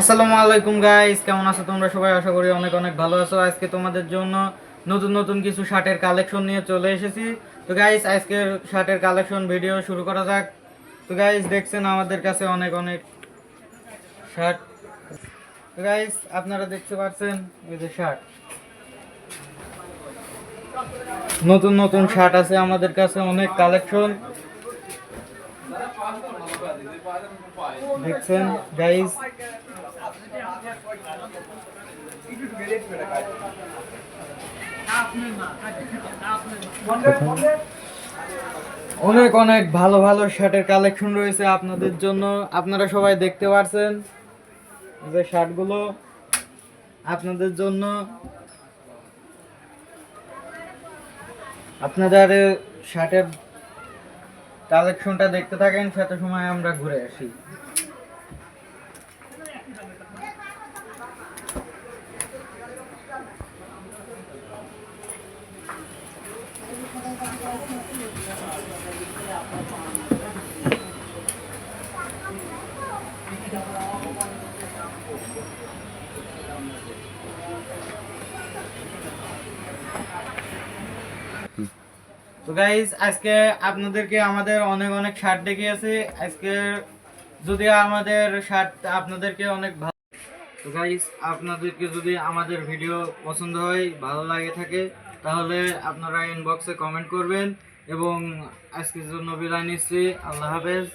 আসসালামু আলাইকুম গাইস কেমন আছো তোমরা? সবাই আশা করি অনেক অনেক ভালো আছো। আজকে তোমাদের জন্য নতুন নতুন কিছু শার্টের কালেকশন নিয়ে চলে এসেছি। তো গাইস আজকের শার্টের কালেকশন ভিডিও শুরু করা যাক। তো গাইস দেখছেন আমাদের কাছে অনেক অনেক শার্ট। তো গাইস আপনারা দেখতে পাচ্ছেন এই যে শার্ট। নতুন নতুন শার্ট আছে আমাদের কাছে, অনেক কালেকশন দেখছেন গাইস অনেক অনেক ভালো ভালো শার্টের কালেকশন রয়েছে আপনাদের জন্য। আপনারা সবাই দেখতে পারছেন যে শার্টগুলো আপনাদের জন্য। আপনাদের শার্টের কালেকশনটা দেখতে থাকেন, সাথে সময় আমরা ঘুরে আসি। তো গাইজ আজকে আপনাদেরকে আমাদের অনেক অনেক শার্ট দেখিয়েছি। আজকে যদি আমাদের শার্ট আপনাদেরকে অনেক ভালো তো গাইজ আপনাদেরকে যদি আমাদের ভিডিও পছন্দ হয়, ভালো লাগে থাকে, তাহলে আপনারা ইনবক্সে কমেন্ট করবেন। এবং আজকের জন্য বিদায় নিচ্ছি। আল্লাহ হাফেজ।